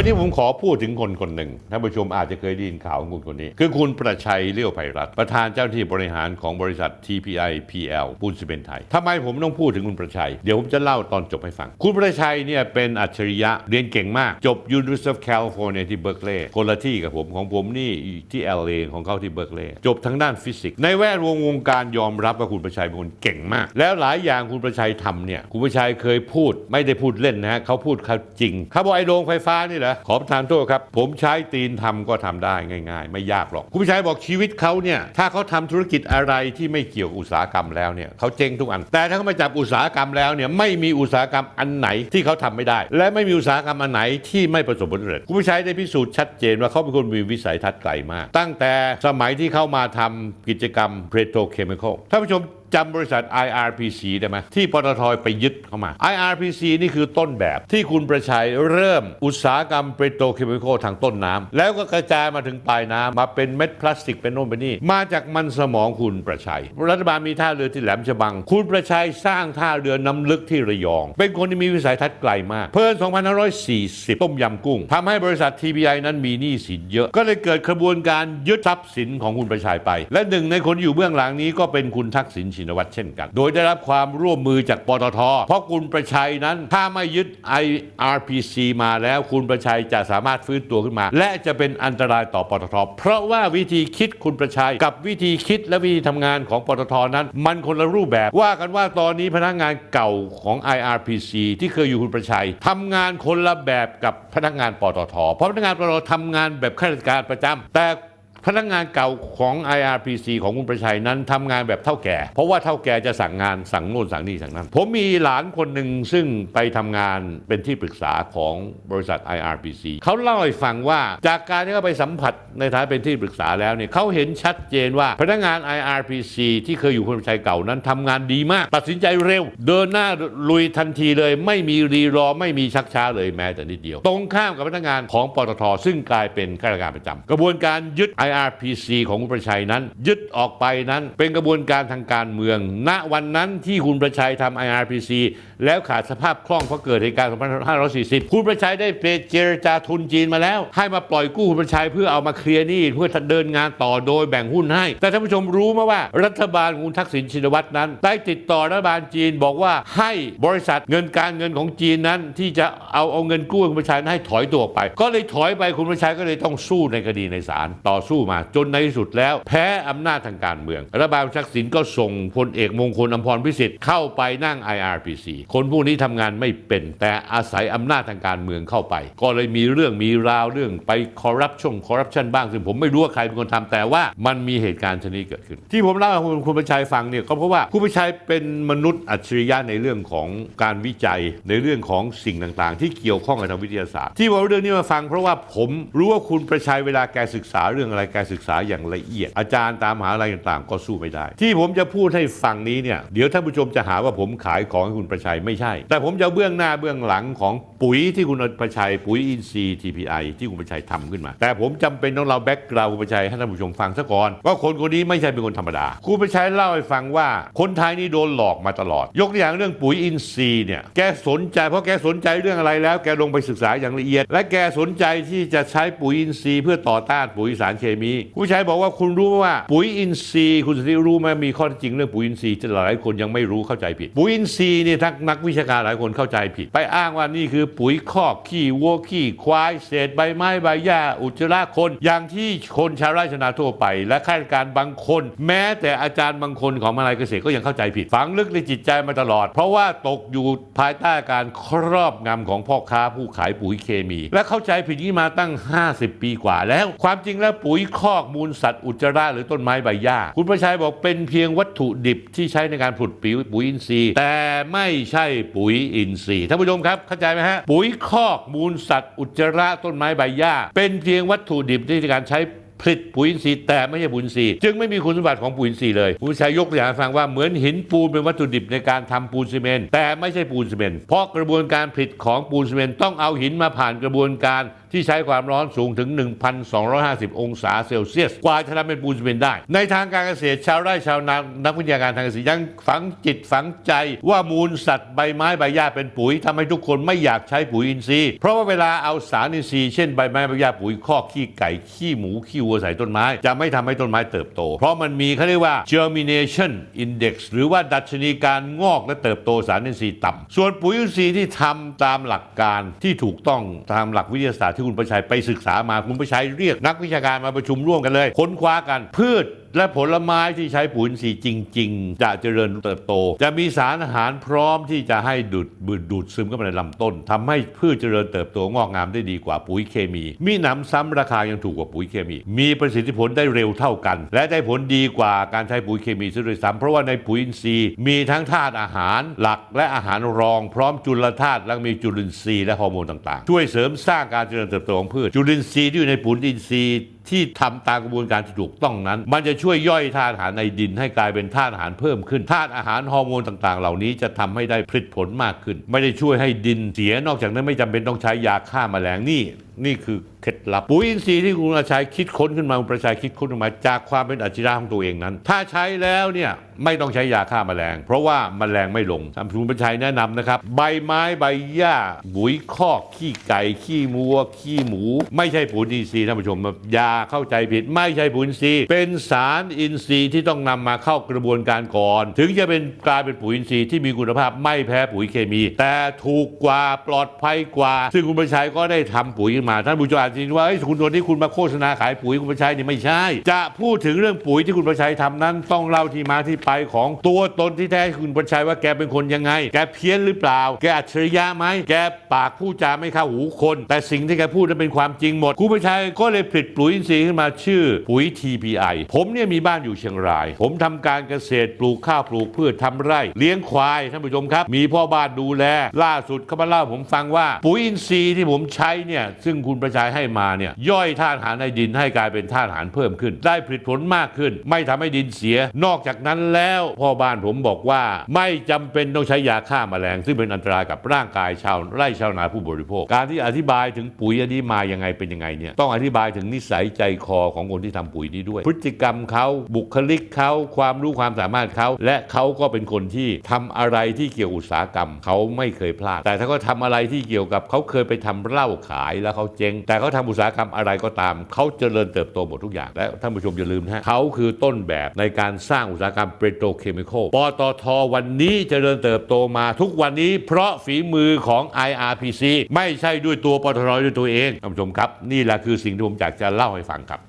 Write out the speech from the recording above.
วันนี้ผมขอพูดถึงคนคนหนึ่งท่านผู้ชมอาจจะเคยได้ยินข่าวของคุณคนนี้ คือคุณประชัยเลี้ยวไพรัตนประธานเจ้าหน้าที่บริหารของบริษัท TPI PL ปูนซีเมนต์ไทยทำไมผมต้องพูดถึงคุณประชัย เดี๋ยวผมจะเล่าตอนจบให้ฟัง คุณประชัยเนี่ยเป็นอัจฉริยะเรียนเก่งมาก จบ University of California ที่เบิร์กลีย์คนละที่กับผมของผมนี่ที่ LA ของเขาที่เบิร์กลีย์จบทางด้านฟิสิกส์ในแวดวงวงการยอมรับว่าคุณประชัยเป็นคนเก่งมาก แล้วหลายอย่างคุณประชัยทำเนี่ยคุณประชัยเคยพูดไม่ได้พูดเล่นนะฮะเขาพูดเขาจริงเขาบอกไอ้โรงไฟฟ้านี่เหขอประทานโทษครับ ผมใช้ตีนทำก็ทำได้ง่าย ๆ ไม่ยากหรอก คุณประชัยบอกชีวิตเขาเนี่ยถ้าเขาทำธุรกิจอะไรที่ไม่เกี่ยวกับอุตสาหกรรมแล้วเนี่ยเขาเจ๊งทุกอัน แต่ถ้าเขามาจับอุตสาหกรรมแล้วเนี่ยไม่มีอุตสาหกรรมอันไหนที่เขาทำไม่ได้ และไม่มีอุตสาหกรรมอันไหนที่ไม่ประสบผลสำเร็จคุณประชัยได้พิสูจน์ชัดเจนว่าเขาเป็นคนมีวิสัยทัศน์ไกลมาก ตั้งแต่สมัยที่เข้ามาทำกิจกรรม petrochemical ท่านผู้ชม จำบริษัท IRPC ได้ไหมที่ปตทไปยึดเข้ามา IRPC นี่คือต้นแบบที่คุณประชัยเริ่มอุตสาหกรรมเปโตรเคมีคอลทางต้นน้ำแล้วก็กระจายมาถึงปลายน้ำมาเป็นเม็ดพลาสติกเป็นโน่นเป็นนี่มาจากมันสมองคุณประชัย รัฐบาลมีท่าเรือที่แหลมฉบัง คุณประชัยสร้างท่าเรือน้ำลึกที่ระยอง เป็นคนที่มีวิสัยทัศน์ไกลมาก เพิ่น2540 ต้มยำกุ้งทำให้บริษัท TBI นั้นมีหนี้สินเยอะ ก็เลยเกิดกระบวนการยึดทรัพย์สินของคุณประชัยไป และหนึ่งในคนอยู่เบื้องหลังนี้ก็เป็นคุณทักษิณชินวัตรเช่นกัน โดยได้รับความร่วมมือจากปตท เพราะคุณประชัยนั้นถ้าไม่ยึด IRPC มาแล้วคุณประชัยจะสามารถฟื้นตัวขึ้นมา และจะเป็นอันตรายต่อปตท เพราะว่าวิธีคิดคุณประชัย กับวิธีคิดและวิธีทำงานของปตทนั้น มันคนละรูปแบบ ว่ากันว่าตอนนี้พนักงานเก่าของ IRPC ที่เคยอยู่คุณประชัยทำงานคนละแบบกับพนักงานปตท เพราะพนักงานปตททำงานแบบข้าราชการประจำแต่ พนักงานเก่าของ IRPC ของคุณประชัยนั้นทำงานแบบเท่าแก่ เพราะว่าเท่าแก่จะสั่งงานสั่งโน่นสั่งนี่สั่งนั้น ผมมีหลานคนหนึ่งซึ่งไปทำงานเป็นที่ปรึกษาของบริษัท IRPC เขาเล่าให้ฟังว่าจากการที่เขาไปสัมผัสในฐานะเป็นที่ปรึกษาแล้วเนี่ยเขาเห็นชัดเจนว่าพนักงาน IRPC ที่เคยอยู่คุณประชัยเก่านั้นทำงานดีมาก ตัดสินใจเร็ว เดินหน้าลุยทันทีเลย ไม่มีรีรอไม่มีชักช้าเลยแม้แต่นิดเดียว ตรงข้ามกับพนักงานของปตทซึ่งกลายเป็นข้าราชการประจำกระบวนการยึด IRPC ของคุณประชัยนั้น ยึดออกไปนั้นเป็นกระบวนการทางการเมือง ณวันนั้นที่คุณประชัยทำ IRPC แล้วขาดสภาพคล่องเพราะเกิดเหตุการณ์ 2540 คุณประชัยได้ไปเจรจาทุนจีนมาแล้ว ให้มาปล่อยกู้คุณประชัยเพื่อเอามาเคลียร์หนี้เพื่อเดินงานต่อโดยแบ่งหุ้นให้ แต่ท่านผู้ชมรู้ไหมว่ารัฐบาลของคุณทักษิณชินวัตรนั้น ได้ติดต่อรัฐบาลจีนบอกว่าให้บริษัทเงินการเงินของจีนนั้นที่จะเอาเอาเงินกู้คุณประชัยนั้นให้ถอยตัวไป ก็เลยถอยไปคุณประชัยก็เลยต้องสู้ในคดีในศาลต่อสู้มา จนในที่สุดแล้ว แพ้อำนาจทางการเมือง รัฐบาลทักษิณก็ส่งพลเอกมงคลอมพรพิสิทธิ์เข้าไปนั่ง IRPC คนพวกนี้ทำงานไม่เป็น แต่อาศัยอำนาจทางการเมืองเข้าไป ก็เลยมีเรื่องมีราวเรื่องไปคอร์รัปชันคอร์รัปชันบ้าง ซึ่งผมไม่รู้ว่าใครเป็นคนทำแต่ว่ามันมีเหตุการณ์ชนิดเกิดขึ้น ที่ผมเล่าให้คุณคุณประชัยฟังเนี่ยก็เพราะว่าคุณประชัยเป็นมนุษย์อัจฉริยะในเรื่องของการวิจัยในเรื่องของสิ่งต่างๆ ที่เกี่ยวข้องกับทางวิทยาศาสตร์ ที่ผมเอาเรื่องนี้มาฟังเพราะว่าผมรู้ว่าคุณประชัยเวลาแกศึกษาเรื่องอะไรแกศึกษาอย่างละเอียด อาจารย์ตามหาอะไรต่างๆ ก็สู้ไม่ได้ ที่ผมจะพูดให้ฟังนี้เนี่ยเดี๋ยวท่านผู้ชมจะหาว่าผมขายของให้คุณประชัยไม่ใช่ แต่ผมจะเบื้องหน้าเบื้องหลังของปุ๋ยที่คุณประชัยปุ๋ยอินทรีย์ TPI ที่คุณประชัยทำขึ้นมา แต่ผมจำเป็นต้องเล่าแบ็กกราวคุณประชัยให้ท่านผู้ชมฟังซะก่อนว่าคนคนนี้ไม่ใช่เป็นคนธรรมดาคุณประชัยเล่าให้ฟังว่าคนไทยนี่โดนหลอกมาตลอด ยกตัวอย่างเรื่องปุ๋ยอินทรีย์เนี่ยแกสนใจเพราะแกสนใจเรื่องอะไรแล้วแกลงไปศึกษาอย่างละเอียด และแกสนใจที่จะใช้ปุ๋ยอินทรีย์เพื่อต่อต้านปุ๋ยสารเคมีคุณประชัยบอกว่าคุณรู้ไหมว่าปุ๋ยอินทรีย์ คุณสุทธิรู้ไหมมีข้อท็จจริงเรื่องปุ๋ยอินทรีย์ที่หลายคนยังไม่รู้เข้าใจผิด ปุ๋ยอินทรีย์เนี่ยทักนักวิชาการหลายคนเข้าใจผิด ไปอ้างว่านี่คือปุ๋ยคอกขี้วัวขี้ควายเศษใบไม้ใบหญ้าอุจจาระคนอย่างที่คนชาวไร่ชาวนาทั่วไป และข้าราชการบางคน แม้แต่อาจารย์บางคนของมหาลัยเกษตรก็ยังเข้าใจผิดฝังลึกในจิตใจมาตลอด เพราะว่าตกอยู่ภายใต้การครอบงำของพ่อค้าผู้ขายปุ๋ยเคมี และเข้าใจผิดนี้มาตั้ง 50 ปีกว่าแล้ว ความจริงแล้วปุ๋ยคอกมูลสัตว์อุจจาระหรือต้นไม้ใบหญ้า คุณประชัยบอกเป็นเพียงวัตถุดิบที่ใช้ในการผลิตปุ๋ยปุ๋ยอินทรีย์ แต่ไม่ใช่ปุ๋ยอินทรีย์ท่านผู้ชมครับเข้าใจไหมฮะปุ๋ยคอกมูลสัตว์อุจจาระต้นไม้ใบหญ้า เป็นเพียงวัตถุดิบที่ในการใช้ผลิตปุ๋ยอินทรีย์แต่ไม่ใช่ปุ๋ยอินทรีย์จึงไม่มีคุณสมบัติของปุ๋ยอินทรีย์เลยผู้ชายยกตัวอย่างฟังว่าเหมือนหินปูนเป็นวัตถุดิบในการทำปูนซีเมนต์แต่ไม่ใช่ปูนซีเมนต์เพราะกระบวนการผลิตของปูนซีเมนต์ต้องเอาหินมาผ่านกระบวนการ ที่ใช้ความร้อนสูงถึง 1,250 องศาเซลเซียส กว่าจะทำเป็นปูนซีเมนต์ได้ ในทางการเกษตรชาวไร่ชาวนานักวิทยาการทางเกษตรยังฝังจิตฝังใจว่ามูลสัตว์ใบไม้ใบหญ้าเป็นปุ๋ยทำให้ทุกคนไม่อยากใช้ปุ๋ยอินทรีย์ เพราะว่าเวลาเอาสารอินทรีย์เช่นใบไม้ใบหญ้าปุ๋ยคอกขี้ไก่ขี้หมูขี้วัวใส่ต้นไม้ จะไม่ทำให้ต้นไม้เติบโต เพราะมันมีเขาเรียกว่า germination index หรือว่าดัชนีการงอกและเติบโตสารอินทรีย์ต่ำส่วนปุ๋ยอินทรีย์ที่ทำตามหลักการที่ถูกต้องตามหลักวิทยาศาสตร์ที่คุณประชัยไปศึกษามาคุณประชัยเรียกนักวิชาการมาประชุมร่วมกันเลย ค้นคว้ากันพืช และผลไม้ที่ใช้ปุ๋ยอินทรีย์จริง ๆ จะเจริญเติบโต จะมีสารอาหารพร้อมที่จะให้ดูดบดูดซึมเข้าไปในลำต้นทำให้พืชเจริญเติบโตงอกงามได้ดีกว่าปุ๋ยเคมี มีหนำซ้ำราคายังถูกกว่าปุ๋ยเคมี มีประสิทธิผลได้เร็วเท่ากัน และได้ผลดีกว่าการใช้ปุ๋ยเคมีซะด้วยซ้ำเพราะว่าในปุ๋ยอินทรีย์มีทั้งธาตุอาหารหลักและอาหารรอง พร้อมจุลธาตุและมีจุลินทรีย์และฮอร์โมนต่างๆ ช่วยเสริมสร้างการเจริญเติบโตของพืชจุลินทรีย์ที่อยู่ในปุ๋ยอินทรีย์ที่ทำตามกระบวนการที่ถูกต้องนั้น มันจะช่วยย่อยธาตุอาหารในดินให้กลายเป็นธาตุอาหารเพิ่มขึ้นธาตุอาหารฮอร์โมนต่าง ๆ เหล่านี้จะทำให้ได้ผลิตผลมากขึ้น ไม่ได้ช่วยให้ดินเสียนอกจากนั้นไม่จำเป็นต้องใช้ยาฆ่าแมลงนี่ นี่คือเคล็ดลับ ปุ๋ยอินทรีย์ที่คุณประชัยคิดค้นขึ้นมาคุณประชัยคิดค้นขึ้นมาจากความเป็นอัจฉริยะของตัวเองนั้น ถ้าใช้แล้วเนี่ยไม่ต้องใช้ยาฆ่าแมลง เพราะว่าแมลงไม่ลงทางคุณประชัยแนะนำนะครับ ใบไม้ใบหญ้าปุ๋ยคอกขี้ไก่ขี้มัวขี้หมู ไม่ใช่ปุ๋ยอินทรีย์ท่านผู้ชมยาเข้าใจผิด ไม่ใช่ปุ๋ยอินทรีย์เป็นสารอินทรีย์ที่ต้องนำมาเข้ากระบวนการก่อน ถึงจะเป็นกลายเป็นปุ๋ยอินทรีย์ที่มีคุณภาพไม่แพ้ปุ๋ยเคมี แต่ถูกกว่าปลอดภัยกว่า ซึ่งคุณประชัยก็ได้ทำปุ๋ยขึ้นมาท่านผู้ชมอาจจะคิดว่าคุณตัวนี้คุณมาโฆษณาขายปุ๋ยคุณประชัยนี่ไม่ใช่ จะพูดถึงเรื่องปุ๋ยที่คุณประชัยทำนั้น ต้องเล่าที่มาที่ไปของตัวตนที่แท้คุณประชัยว่าแกเป็นคนยังไง แกเพี้ยนหรือเปล่า แกอัจฉริยะไหมแกปากพูดจาไม่เข้าหูคน แต่สิ่งที่แกพูดนั้นเป็นความจริงหมดคุณประชัยก็เลยผลิตปุ๋ยอินทรีย์ขึ้นมาชื่อปุ๋ย TPI ผมเนี่ยมีบ้านอยู่เชียงราย ผมทำการเกษตรปลูกข้าวปลูกพืชทำไร่ เลี้ยงควายท่านผู้ชมครับ มีพ่อบ้านดูแลล่าสุดเขามาเล่าผมฟังว่า ปุ๋ยอินทรีย์ที่ผมใช้เนี่ยซึ่งคุณประชัยให้มาเนี่ยย่อยธาตุอาหารในดินให้กลายเป็นธาตุอาหารเพิ่มขึ้น ได้ผลิตผลมากขึ้น ไม่ทำให้ดินเสีย นอกจากนั้นแล้วพ่อบ้านผมบอกว่า ไม่จำเป็นต้องใช้ยาฆ่าแมลง ซึ่งเป็นอันตรายกับร่างกายชาวไร่ชาวนาผู้บริโภค การที่อธิบายถึงปุ๋ยอันนี้มายังไงเป็นยังไงเนี่ยต้องอธิบายถึงนิสัยใจคอของคนที่ทำปุ๋ยนี้ด้วย พฤติกรรมเขาบุคลิกเขาความรู้ความสามารถเขาและเขาก็เป็นคนที่ทำอะไรที่เกี่ยวอุตสาหกรรมเขาไม่เคยพลาด แต่ถ้าเขาทำอะไรที่เกี่ยวกับเขาเคยไปทำเหล้าขายแล้วเขาเจ๊ง แต่เขาทำอุตสาหกรรมอะไรก็ตาม เขาเจริญเติบโตหมดทุกอย่าง และท่านผู้ชมอย่าลืมนะฮะเขาคือต้นแบบในการสร้างอุตสาหกรรมเปโตรเคมีคอลปตทวันนี้เจริญเติบโตมาทุกวันนี้เพราะฝีมือของ IRPC ไม่ใช่ด้วยตัวปตทด้วยตัวเองท่านผู้ชมครับ นี่แหละคือสิ่งที่ผมอยากจะเล่าให้ฟังครับ